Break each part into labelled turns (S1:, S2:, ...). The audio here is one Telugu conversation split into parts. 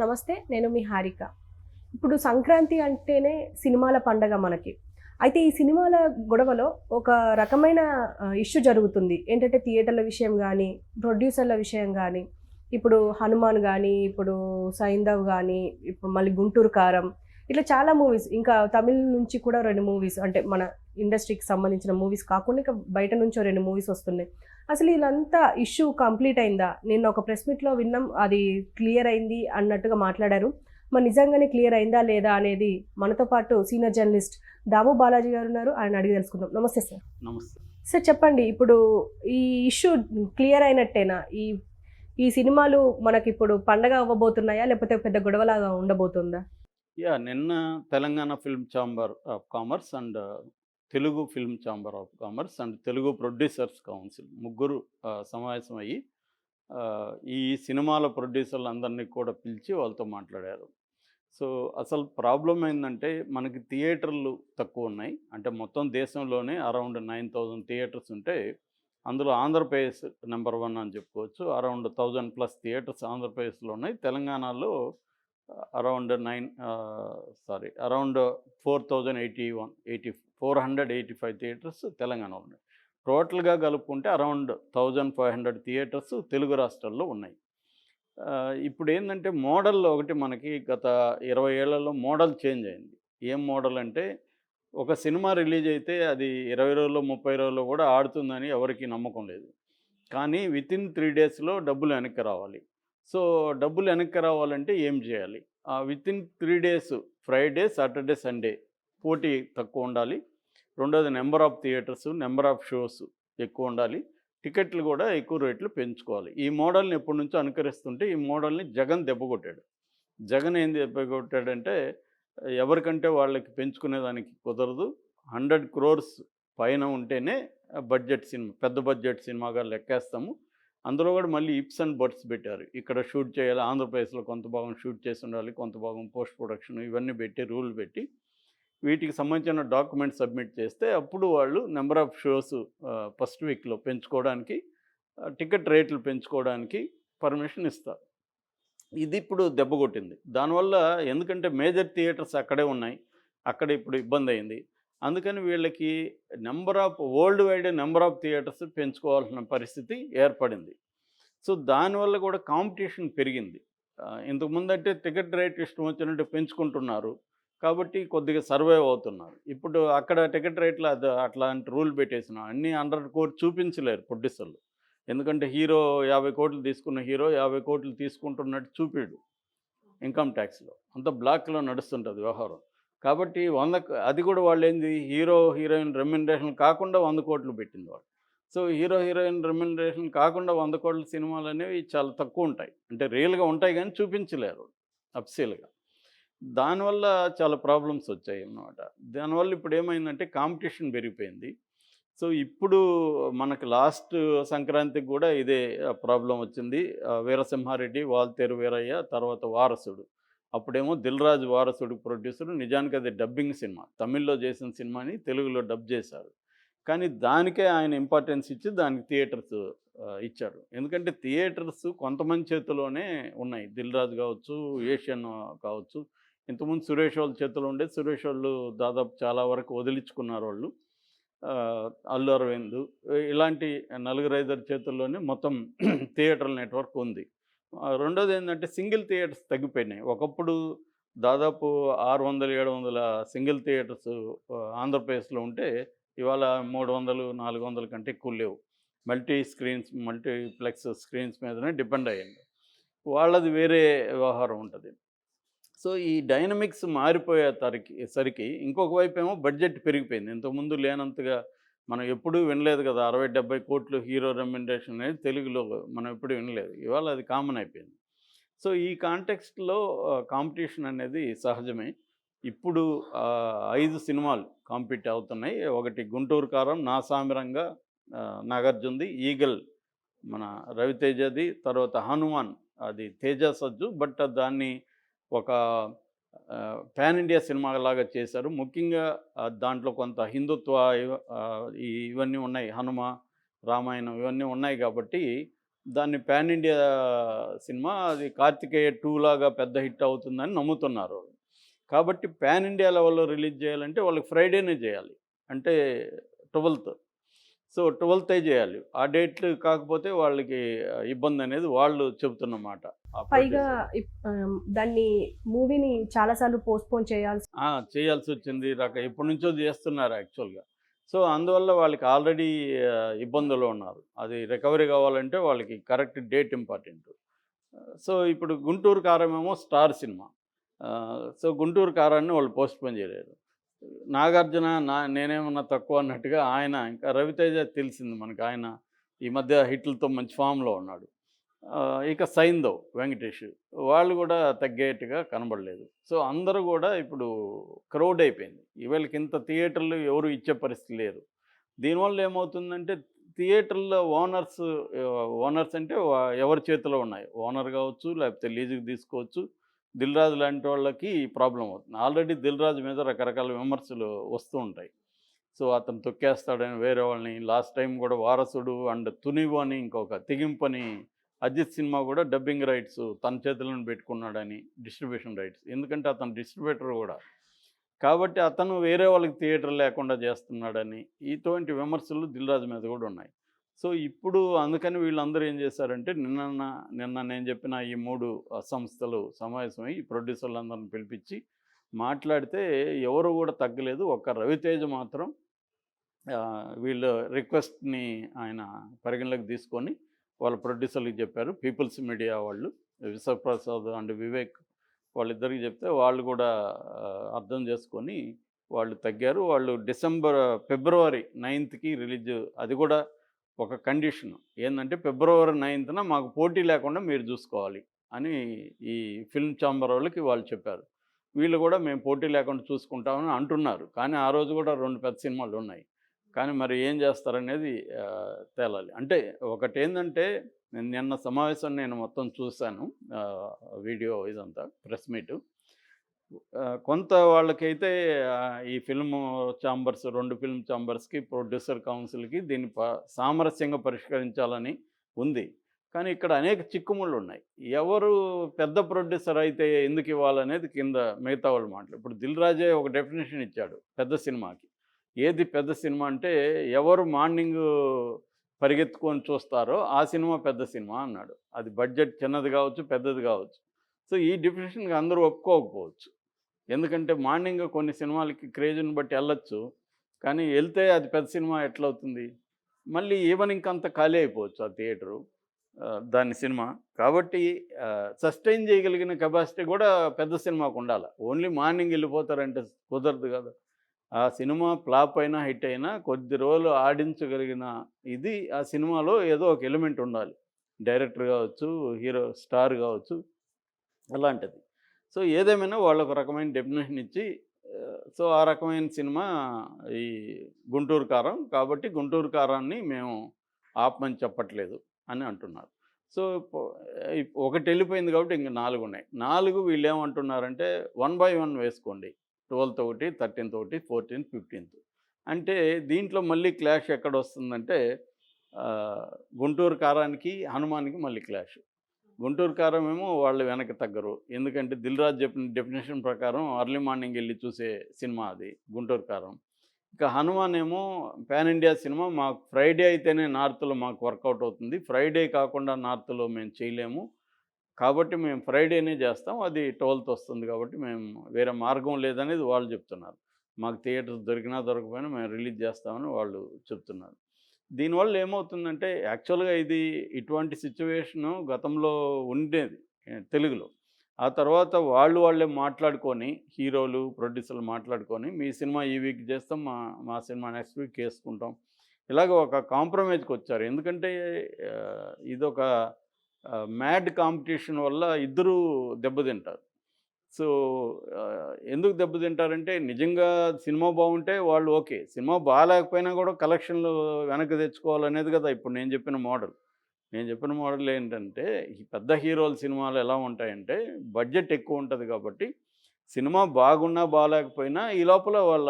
S1: నమస్తే నేను మీ హారిక. ఇప్పుడు సంక్రాంతి అంటేనే సినిమాల పండగ మనకి. అయితే ఈ సినిమాల గొడవలో ఒక రకమైన ఇష్యూ జరుగుతుంది. ఏంటంటే థియేటర్ల విషయం కానీ ప్రొడ్యూసర్ల విషయం కానీ ఇప్పుడు హనుమాన్ కానీ ఇప్పుడు సైందవ్ కానీ ఇప్పుడు మళ్ళీ గుంటూరు కారం ఇట్లా చాలా మూవీస్ ఇంకా తమిళ నుంచి కూడా రెండు మూవీస్ అంటే మన ఇండస్ట్రీకి సంబంధించిన మూవీస్ కాకుండా ఇంకా బయట నుంచో రెండు మూవీస్ వస్తున్నాయి. అసలు ఇదంతా ఇష్యూ కంప్లీట్ అయిందా? నిన్న ఒక ప్రెస్ మీట్లో విన్నాం అది క్లియర్ అయింది అన్నట్టుగా మాట్లాడారు. మరి నిజంగానే క్లియర్ అయిందా లేదా అనేది మనతో పాటు సీనియర్ జర్నలిస్ట్ దాము బాలాజీ గారు ఉన్నారు. ఆయన అడిగి తెలుసుకుందాం. నమస్తే సార్.
S2: నమస్తే.
S1: సార్ చెప్పండి. ఇప్పుడు ఈ ఇష్యూ క్లియర్ అయినట్టేనా? ఈ ఈ సినిమాలు మనకి ఇప్పుడు పండగ అవ్వబోతున్నాయా? లేకపోతే పెద్ద గొడవలాగా ఉండబోతుందా?
S2: యా నిన్న Telangana film chamber of commerce and Telugu film chamber of commerce and Telugu producers council ముగ్గురు సమావేశమయ్యి సమావేశం అయ్యి ఈ సినిమాల ప్రొడ్యూసర్లు అందరినీ కూడా పిలిచి వాళ్ళతో మాట్లాడారు. సో అసలు ప్రాబ్లం ఏంటంటే మనకి థియేటర్లు తక్కువ ఉన్నాయి అంటే మొత్తం దేశంలోనే అరౌండ్ నైన్ థౌజండ్ థియేటర్స్ ఉంటే అందులో ఆంధ్రప్రదేశ్ నెంబర్ వన్ అని చెప్పుకోవచ్చు. అరౌండ్ థౌజండ్ ప్లస్ థియేటర్స్ ఆంధ్రప్రదేశ్లో ఉన్నాయి. తెలంగాణలో around nine sorry around four thousand eighty one eighty four hundred eighty five theatres తెలంగాణలో ఉన్నాయి. టోటల్గా కలుపుకుంటే around thousand five hundred theatres Telugu రాష్ట్రాల్లో ఉన్నాయి. ఇప్పుడు ఏంటంటే మోడల్ ఒకటి మనకి గత ఇరవై ఏళ్ళలో మోడల్ చేంజ్ అయింది. ఏం మోడల్ అంటే ఒక సినిమా రిలీజ్ అయితే అది ఇరవై రోజుల్లో ముప్పై రోజుల్లో కూడా ఆడుతుందని ఎవరికి నమ్మకం లేదు. కానీ విత్ ఇన్ త్రీ డేస్లో డబ్బులు వెనక్కి రావాలి. సో డబ్బులు వెనక్కి రావాలంటే ఏం చేయాలి? Within three days Friday Saturday Sunday పోటీ తక్కువ ఉండాలి. రెండోది number of theatres number of shows ఎక్కువ ఉండాలి. టికెట్లు కూడా ఎక్కువ రేట్లు పెంచుకోవాలి. ఈ మోడల్ని ఎప్పటి నుంచో అనుకరిస్తుంటే ఈ మోడల్ని జగన్ దెబ్బకొట్టాడు జగన్ ఏం దెబ్బకొట్టాడంటే ఎవరికంటే వాళ్ళకి పెంచుకునేదానికి కుదరదు. హండ్రెడ్ క్రోర్స్ పైన ఉంటేనే బడ్జెట్ సినిమా పెద్ద బడ్జెట్ సినిమాగా లెక్కేస్తాము. అందులో కూడా మళ్ళీ ఇప్స్ అండ్ బర్డ్స్ పెట్టారు. ఇక్కడ షూట్ చేయాలి ఆంధ్రప్రదేశ్లో కొంత భాగం షూట్ చేసి ఉండాలి కొంత భాగం పోస్ట్ ప్రొడక్షన్ ఇవన్నీ పెట్టి రూల్ పెట్టి వీటికి సంబంధించిన డాక్యుమెంట్ సబ్మిట్ చేస్తే అప్పుడు వాళ్ళు నెంబర్ ఆఫ్ షోస్ ఫస్ట్ వీక్లో పెంచుకోవడానికి టికెట్ రేట్లు పెంచుకోవడానికి పర్మిషన్ ఇస్తారు. ఇది ఇప్పుడు దెబ్బ కొట్టింది. దానివల్ల ఎందుకంటే మేజర్ థియేటర్స్ అక్కడే ఉన్నాయి. అక్కడ ఇప్పుడు ఇబ్బంది అయింది. అందుకని వీళ్ళకి number of world wide number of theatres పెంచుకోవాల్సిన పరిస్థితి ఏర్పడింది. సో దానివల్ల కూడా కాంపిటీషన్ పెరిగింది. ఇంతకుముందంటే టికెట్ రేట్ ఇష్టం వచ్చినట్టు పెంచుకుంటున్నారు. కాబట్టి కొద్దిగా సర్వైవ్ అవుతున్నారు. ఇప్పుడు అక్కడ టికెట్ రేట్లు అది అట్లాంటి రూల్ పెట్టేసిన అన్ని హండ్రెడ్ కోట్లు చూపించలేరు ప్రొడ్యూసర్లు. ఎందుకంటే హీరో యాభై కోట్లు తీసుకున్న హీరో యాభై కోట్లు తీసుకుంటున్నట్టు చూపిడు ఇన్కమ్ ట్యాక్స్లో. అంత బ్లాక్లో నడుస్తుంటుంది వ్యవహారం. కాబట్టి వంద అది కూడా వాళ్ళు ఏంది హీరో హీరోయిన్ రెమ్యునరేషన్ కాకుండా వంద కోట్లు పెట్టింది వాళ్ళు. సో హీరో హీరోయిన్ రెమ్యునరేషన్ కాకుండా వంద కోట్ల సినిమాలు అనేవి చాలా తక్కువ ఉంటాయి. అంటే రియల్గా ఉంటాయి కానీ చూపించలేరు అప్సీల్గా దానివల్ల చాలా ప్రాబ్లమ్స్ వచ్చాయి అన్నమాట. దానివల్ల ఇప్పుడు ఏమైందంటే కాంపిటీషన్ పెరిగిపోయింది. సో ఇప్పుడు మనకు లాస్ట్ సంక్రాంతికి కూడా ఇదే ప్రాబ్లం వచ్చింది. వీరసింహారెడ్డి వాల్తేరు వీరయ్య తర్వాత వారసుడు. అప్పుడేమో దిల్ రాజు వారసుడు ప్రొడ్యూసర్. నిజానికి అది డబ్బింగ్ సినిమా. తమిళ్ళో చేసిన సినిమాని తెలుగులో డబ్ చేశారు. కానీ దానికే ఆయన ఇంపార్టెన్స్ ఇచ్చి దానికి థియేటర్స్ ఇచ్చారు. ఎందుకంటే థియేటర్స్ కొంతమంది చేతిలోనే ఉన్నాయి. దిల్ రాజు కావచ్చు ఏషియన్ కావచ్చు. ఇంతకుముందు సురేష్ వాళ్ళ చేతిలో ఉండే సురేష్ వాళ్ళు దాదాపు చాలా వరకు వదిలించుకున్నారు వాళ్ళు. అల్లు అరవింద్ ఇలాంటి నలుగురు ఐదారు చేతుల్లోనే మొత్తం థియేటర్ నెట్వర్క్ ఉంది. రెండోది ఏంటంటే సింగిల్ థియేటర్స్ తగ్గిపోయినాయి. ఒకప్పుడు దాదాపు ఆరు వందల ఏడు వందల సింగిల్ థియేటర్స్ ఆంధ్రప్రదేశ్లో ఉంటే ఇవాళ మూడు వందలు నాలుగు వందల కంటే ఎక్కువ లేవు. మల్టీ స్క్రీన్స్ మల్టీప్లెక్స్ స్క్రీన్స్ మీదనే డిపెండ్ అయ్యింది. వాళ్ళది వేరే వ్యవహారం ఉంటుంది. సో ఈ డైనమిక్స్ మారిపోయే తరికి సరికి ఇంకొక వైపు ఏమో బడ్జెట్ పెరిగిపోయింది. ఇంతకుముందు లేనంతగా మనం ఎప్పుడూ వినలేదు కదా! అరవై డెబ్బై కోట్లు హీరో రెమ్యునరేషన్ అనేది తెలుగులో మనం ఎప్పుడు వినలేదు. ఇవాళ అది కామన్ అయిపోయింది. సో ఈ కాంటెక్స్ట్లో కాంపిటీషన్ అనేది సహజమే. ఇప్పుడు ఐదు సినిమాలు కాంపీట్ అవుతున్నాయి. ఒకటి గుంటూరు కారం నా సామిరంగా ఆ, ఈగల్ మన రవితేజది తర్వాత హనుమాన్ అది తేజ సజ్జు బట్ దాన్ని ఒక ప్యాన్ ఇండియా సినిమా లాగా చేశారు. ముఖ్యంగా దాంట్లో కొంత హిందుత్వ ఇవన్నీ ఉన్నాయి. హనుమ రామాయణం ఇవన్నీ ఉన్నాయి కాబట్టి దాన్ని ప్యాన్ ఇండియా సినిమా అది కార్తికేయ టూ లాగా పెద్ద హిట్ అవుతుందని నమ్ముతున్నారు కాబట్టి ప్యాన్ ఇండియా లెవెల్లో రిలీజ్ చేయాలంటే వాళ్ళకి ఫ్రైడేనే చేయాలి. అంటే ట్వెల్త్. సో ట్వెల్తే చేయాలి. ఆ డేట్లు కాకపోతే వాళ్ళకి ఇబ్బంది అనేది వాళ్ళు చెబుతున్నమాట
S1: పైగా దాన్ని మూవీని చాలాసార్లు పోస్ట్పోన్ చేయాల్సి
S2: చేయాల్సి వచ్చింది. రక ఎప్పటి నుంచో చేస్తున్నారు యాక్చువల్గా. సో అందువల్ల వాళ్ళకి ఆల్రెడీ ఇబ్బందులు ఉన్నారు. అది రికవరీ కావాలంటే వాళ్ళకి కరెక్ట్ డేట్ ఇంపార్టెంట్. సో ఇప్పుడు గుంటూరు కారం ఏమో స్టార్ సినిమా. సో గుంటూరు కారాన్ని వాళ్ళు పోస్ట్ పోన్ చేయలేరు. నాగార్జున నా నేనేమన్నా తక్కువ అన్నట్టుగా ఆయన ఇంకా రవితేజ తెలిసింది మనకి. ఆయన ఈ మధ్య హిట్లతో మంచి ఫామ్లో ఉన్నాడు. ఇక సైందో వెంకటేష్ వాళ్ళు కూడా తగ్గేట్టుగా కనబడలేదు. సో అందరూ కూడా ఇప్పుడు క్రౌడ్ అయిపోయింది. ఈవేళకి ఇంత థియేటర్లు ఎవరు ఇచ్చే పరిస్థితి లేరు దీనివల్ల ఏమవుతుందంటే థియేటర్లో ఓనర్స్ ఓనర్స్ అంటే ఎవరి చేతిలో ఉన్నాయి? ఓనర్ కావచ్చు లేకపోతే లీజుకి తీసుకోవచ్చు. దిల్ రాజు లాంటి వాళ్ళకి ప్రాబ్లం అవుతుంది. ఆల్రెడీ దిల్ రాజు మీద రకరకాల విమర్శలు వస్తూ ఉంటాయి. సో అతను తొక్కేస్తాడని వేరే వాళ్ళని లాస్ట్ టైం కూడా వారసుడు అండ్ తునివు అని ఇంకొక తెగింపని అజిత్ సినిమా కూడా డబ్బింగ్ రైట్స్ తన చేతులను పెట్టుకున్నాడని డిస్ట్రిబ్యూషన్ రైట్స్. ఎందుకంటే అతను డిస్ట్రిబ్యూటర్ కూడా. కాబట్టి అతను వేరే వాళ్ళకి థియేటర్ లేకుండా చేస్తున్నాడని ఇటువంటి విమర్శలు దిల్రాజు మీద కూడా ఉన్నాయి. సో ఇప్పుడు అందుకని వీళ్ళందరూ ఏం చేశారంటే నిన్న నిన్న నేను చెప్పిన ఈ మూడు సంస్థలు సమావేశమై ఈ ప్రొడ్యూసర్లందరిని పిలిపించి మాట్లాడితే ఎవరు కూడా తగ్గలేదు. ఒక్క రవితేజ మాత్రం వీళ్ళ రిక్వెస్ట్ని ఆయన పరిగణలోకి తీసుకొని వాళ్ళ ప్రొడ్యూసర్లకు చెప్పారు. పీపుల్స్ మీడియా వాళ్ళు విశ్వప్రసాద్ అండ్ వివేక్ వాళ్ళిద్దరికి చెప్తే వాళ్ళు కూడా అర్థం చేసుకొని వాళ్ళు తగ్గారు. వాళ్ళు డిసెంబర్ ఫిబ్రవరి నైన్త్కి రిలీజ్ అది కూడా ఒక కండిషన్. ఏంటంటే ఫిబ్రవరి నైన్త్న మాకు పోటీ లేకుండా మీరు చూసుకోవాలి అని ఈ ఫిల్మ్ ఛాంబర్ వాళ్ళకి వాళ్ళు చెప్పారు. వీళ్ళు కూడా మేము పోటీ లేకుండా చూసుకుంటామని అంటున్నారు. కానీ ఆ రోజు కూడా రెండు పెద్ద సినిమాలు ఉన్నాయి. కానీ మరి ఏం చేస్తారనేది తేలాలి. అంటే ఒకటి ఏంటంటే నిన్న సమావేశం నేను మొత్తం చూశాను వీడియో ఇదంతా ప్రెస్ మీటు. కొంత వాళ్ళకైతే ఈ ఫిల్మ్ ఛాంబర్స్ రెండు ఫిల్మ్ ఛాంబర్స్కి ప్రొడ్యూసర్ కౌన్సిల్కి దీన్ని ప సామరస్యంగా పరిష్కరించాలని ఉంది. కానీ ఇక్కడ అనేక చిక్కుముళ్ళు ఉన్నాయి ఎవరు పెద్ద ప్రొడ్యూసర్ అయితే ఎందుకు ఇవ్వాలనేది కింద మిగతా వాళ్ళు మాటలు. ఇప్పుడు దిల్ రాజే ఒక డెఫినేషన్ ఇచ్చాడు పెద్ద సినిమాకి. ఏది పెద్ద సినిమా అంటే ఎవరు మార్నింగ్ పరిగెత్తుకొని చూస్తారో ఆ సినిమా పెద్ద సినిమా అన్నాడు. అది బడ్జెట్ చిన్నది కావచ్చు పెద్దది కావచ్చు. సో ఈ డెఫినేషన్కి అందరూ ఒప్పుకోకపోవచ్చు. ఎందుకంటే మార్నింగ్ కొన్ని సినిమాలకి క్రేజ్ని బట్టి వెళ్ళొచ్చు కానీ వెళ్తే అది పెద్ద సినిమా ఎట్లవుతుంది? మళ్ళీ ఈవెనింగ్ అంత ఖాళీ అయిపోవచ్చు ఆ థియేటరు దాని సినిమా. కాబట్టి సస్టైన్ చేయగలిగిన కెపాసిటీ కూడా పెద్ద సినిమాకు ఉండాలి. ఓన్లీ మార్నింగ్ వెళ్ళిపోతారంటే కుదరదు కదా. ఆ సినిమా ఫ్లాప్ అయినా హిట్ అయినా కొద్ది రోజులు ఆడించగలిగిన ఇది ఆ సినిమాలో ఏదో ఒక ఎలిమెంట్ ఉండాలి. డైరెక్టర్ కావచ్చు హీరో స్టార్ కావచ్చు అలాంటిది. సో ఏదేమైనా వాళ్ళకు రకమైన డెఫినేషన్ ఇచ్చి సో ఆ రకమైన సినిమా ఈ గుంటూరు కారం కాబట్టి గుంటూరు కారాన్ని మేము ఆపమని చెప్పట్లేదు అని అంటున్నారు. సో ఒకటి వెళ్ళిపోయింది కాబట్టి ఇంక నాలుగు ఉన్నాయి. నాలుగు వీళ్ళు ఏమంటున్నారంటే వన్ బై వన్ వేసుకోండి. ట్వెల్త్ ఒకటి థర్టీన్త్ ఒకటి ఫోర్టీన్త్ ఫిఫ్టీన్త్. అంటే దీంట్లో మళ్ళీ క్లాష్ ఎక్కడ వస్తుందంటే గుంటూరు కారానికి హనుమాన్కి మళ్ళీ క్లాష్. గుంటూరు కారం ఏమో వాళ్ళు వెనక్కి తగ్గరు. ఎందుకంటే దిల్ రాజ్ చెప్పిన డెఫినేషన్ ప్రకారం అర్లీ మార్నింగ్ వెళ్ళి చూసే సినిమా అది గుంటూరు కారం. ఇక హనుమాన్ ఏమో పాన్ ఇండియా సినిమా మాకు ఫ్రైడే అయితేనే నార్త్లో మాకు వర్కౌట్ అవుతుంది. ఫ్రైడే కాకుండా నార్త్లో మేము చేయలేము. కాబట్టి మేము ఫ్రైడేనే చేస్తాం. అది ట్వెల్త్ వస్తుంది కాబట్టి మేము వేరే మార్గం లేదనేది వాళ్ళు చెప్తున్నారు. మాకు థియేటర్స్ దొరికినా దొరకపోయినా మేము రిలీజ్ చేస్తామని వాళ్ళు చెప్తున్నారు. దీనివల్ల ఏమవుతుందంటే యాక్చువల్గా ఇది ఇటువంటి సిచ్యువేషను గతంలో ఉండేది తెలుగులో. ఆ తర్వాత వాళ్ళు వాళ్ళే మాట్లాడుకొని హీరోలు ప్రొడ్యూసర్లు మాట్లాడుకొని మీ సినిమా ఈ వీక్ చేస్తాం మా మా సినిమా నెక్స్ట్ వీక్ వేసుకుంటాం ఇలాగ ఒక కాంప్రమైజ్కి వచ్చారు. ఎందుకంటే ఇదొక మ్యాడ్ కాంపిటీషన్ వల్ల ఇద్దరూ దెబ్బతింటారు. సో ఎందుకు దెబ్బతింటారంటే నిజంగా సినిమా బాగుంటే వాళ్ళు ఓకే. సినిమా బాగాలేకపోయినా కూడా కలెక్షన్లు వెనక్కి తెచ్చుకోవాలనేది కదా! ఇప్పుడు నేను చెప్పిన మోడల్. నేను చెప్పిన మోడల్ ఏంటంటే ఈ పెద్ద హీరోల సినిమాలు ఎలా ఉంటాయంటే బడ్జెట్ ఎక్కువ ఉంటుంది కాబట్టి సినిమా బాగున్నా బాగాలేకపోయినా ఈ లోపల వాళ్ళ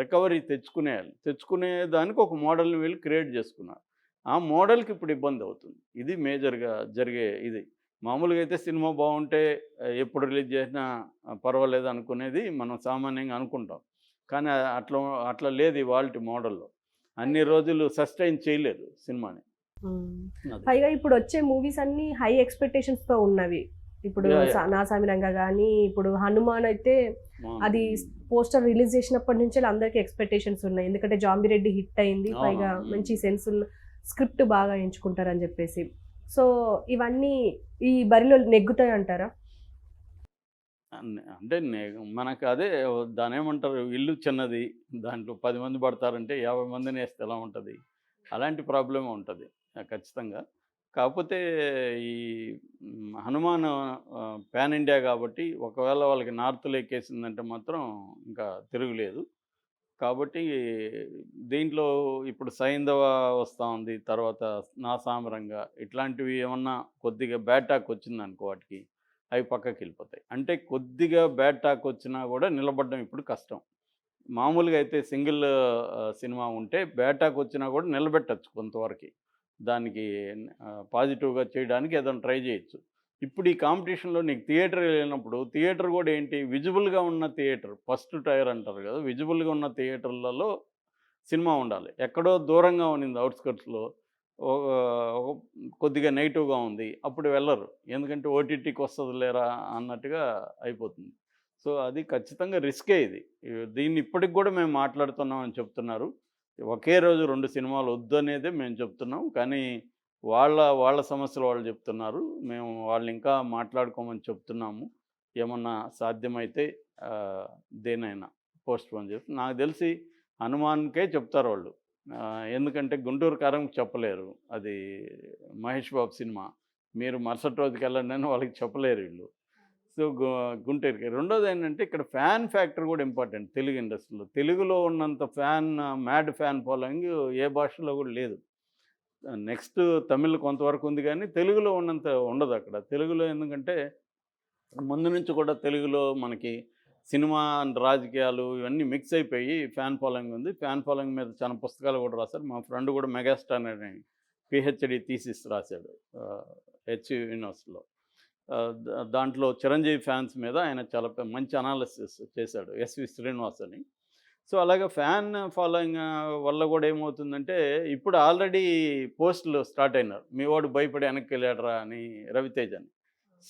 S2: రికవరీ తెచ్చుకునేయాలి. తెచ్చుకునే దానికి ఒక మోడల్ని వీళ్ళు క్రియేట్ చేసుకున్నారు. ఆ మోడల్కి ఇప్పుడు ఇబ్బంది అవుతుంది. ఇది మేజర్గా జరిగే ఇది. మామూలుగా అయితే సినిమా బాగుంటే ఎప్పుడు రిలీజ్ చేసినా పర్వాలేదు అనుకునేది మనం సామాన్యంగా అనుకుంటాం కానీ అట్లా అట్లా లేదు ఇవాళ మోడల్లో అన్ని రోజులు సస్టైన్ చేయలేదు సినిమాని.
S1: పైగా ఇప్పుడు వచ్చే మూవీస్ అన్ని హై ఎక్స్పెక్టేషన్స్తో ఉన్నవి ఇప్పుడు
S2: Yeah, yeah.
S1: స- నా సామిరంగా కానీ ఇప్పుడు హనుమాన్ అయితే అది పోస్టర్ రిలీజ్ చేసినప్పటి నుంచి అందరికి ఎక్స్పెక్టేషన్స్ ఉన్నాయి ఎందుకంటే జాంబీ రెడ్డి హిట్ అయింది. పైగా. మంచి సెన్స్ ఉన్న స్క్రిప్ట్ బాగా ఎంచుకుంటారని చెప్పేసి సో ఇవన్నీ ఈ బరిలో నెగ్గుతాయి అంటారా?
S2: అంటే మనకు అదే దాని ఏమంటారు ఇల్లు చిన్నది దాంట్లో పది మంది పడతారంటే యాభై మందిని వేస్తే ఎలా ఉంటుంది? అలాంటి ప్రాబ్లం ఉంటుంది ఖచ్చితంగా. కాకపోతే ఈ హనుమాన్ పాన్ ఇండియా కాబట్టి ఒకవేళ వాళ్ళకి నార్త్లో ఎక్కేసిందంటే మాత్రం ఇంకా తిరుగులేదు. కాబట్టి దీంట్లో ఇప్పుడు సైంధవ వస్తూ ఉంది. తర్వాత నాసామరంగా ఇట్లాంటివి ఏమన్నా కొద్దిగా బ్యాటాక్ వచ్చిందనుకో వాటికి అవి పక్కకి వెళ్ళిపోతాయి. అంటే కొద్దిగా బ్యాటాక్ వచ్చినా కూడా నిలబడడం ఇప్పుడు కష్టం. మామూలుగా అయితే సింగిల్ సినిమా ఉంటే బ్యాటాక్ వచ్చినా కూడా నిలబెట్టచ్చు కొంతవరకు. దానికి పాజిటివ్గా చేయడానికి ఏదైనా ట్రై చేయొచ్చు. ఇప్పుడు ఈ కాంపిటీషన్లో నీకు థియేటర్ వెళ్ళినప్పుడు థియేటర్ కూడా ఏంటి? విజిబుల్గా ఉన్న థియేటర్ ఫస్ట్ టైర్ అంటారు కదా విజిబుల్గా ఉన్న థియేటర్లలో సినిమా ఉండాలి. ఎక్కడో దూరంగా ఉన్నింది అవుట్స్కట్స్లో కొద్దిగా నెగిటివ్గా ఉంది అప్పుడు వెళ్ళరు. ఎందుకంటే ఓటీటీకి వస్తుంది లేరా అన్నట్టుగా అయిపోతుంది. సో అది ఖచ్చితంగా రిస్కే ఇది. దీన్ని ఇప్పటికి కూడా మేము మాట్లాడుతున్నామని చెప్తున్నారు. ఒకే రోజు రెండు సినిమాలు వద్దు అనేదే మేము చెప్తున్నాం. కానీ వాళ్ళ వాళ్ళ సమస్యలు వాళ్ళు చెప్తున్నారు. మేము వాళ్ళు ఇంకా మాట్లాడుకోమని చెప్తున్నాము. ఏమన్నా సాధ్యమైతే దేనైనా పోస్ట్ పోన్ చెప్పి నాకు తెలిసి హనుమాన్కే చెప్తారు వాళ్ళు. ఎందుకంటే గుంటూరు కారం చెప్పలేరు. అది మహేష్ బాబు సినిమా. మీరు మరుసటి రోజుకి వెళ్ళండి అని వాళ్ళకి చెప్పలేరు వీళ్ళు. సో గు గుంటూరుకి. రెండోది ఏంటంటే ఇక్కడ ఫ్యాన్ ఫ్యాక్టర్ కూడా ఇంపార్టెంట్ తెలుగు ఇండస్ట్రీలో. తెలుగులో ఉన్నంత ఫ్యాన్ మ్యాడ్ ఫ్యాన్ ఫాలోయింగ్ ఏ భాషలో కూడా లేదు. నెక్స్ట్ తమిళ్ కొంతవరకు ఉంది కానీ తెలుగులో ఉన్నంత ఉండదు అక్కడ. తెలుగులో ఎందుకంటే ముందు నుంచి కూడా తెలుగులో మనకి సినిమా రాజకీయాలు ఇవన్నీ మిక్స్ అయిపోయి ఫ్యాన్ ఫాలోయింగ్ ఉంది. ఫ్యాన్ ఫాలోయింగ్ మీద చాలా పుస్తకాలు కూడా రాశారు. మా ఫ్రెండ్ కూడా మెగాస్టార్ అనే పిహెచ్డి థీసిస్ రాశాడు హెచ్ యూనివర్సిటీలో. దాంట్లో చిరంజీవి ఫ్యాన్స్ మీద ఆయన చాలా మంచి అనాలిసిస్ చేశాడు. ఎస్వి శ్రీనివాస్ అని. సో అలాగే ఫ్యాన్ ఫాలోయింగ్ వల్ల కూడా ఏమవుతుందంటే ఇప్పుడు ఆల్రెడీ పోస్టులు స్టార్ట్ అయినారు. మీ వాడు భయపడి వెనక్కి వెళ్ళాడరా అని రవితేజ్ అని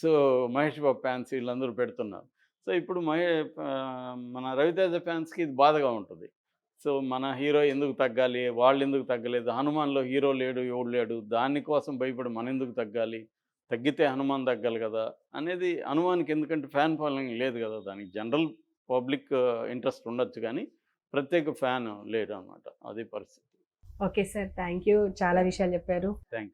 S2: సో మహేష్ బాబు ఫ్యాన్స్ వీళ్ళందరూ పెడుతున్నారు. సో ఇప్పుడు మహే మన రవితేజ ఫ్యాన్స్కి ఇది బాధగా ఉంటుంది. సో మన హీరో ఎందుకు తగ్గాలి? వాళ్ళు ఎందుకు తగ్గలేదు? హనుమాన్లో హీరో లేడు ఎవడు లేడు? దానికోసం భయపడి మన ఎందుకు తగ్గాలి? తగ్గితే హనుమాన్ తగ్గాలి కదా? అనేది హనుమాన్కి ఎందుకంటే ఫ్యాన్ ఫాలోయింగ్ లేదు కదా? దానికి జనరల్ పబ్లిక్ ఇంట్రెస్ట్ ఉండొచ్చు కానీ ప్రత్యేక ఫ్యాన్ లేడు అనమాట అది పరిస్థితి.
S1: Okay sir. థ్యాంక్ యూ చాలా విషయాలు చెప్పారు.
S2: థ్యాంక్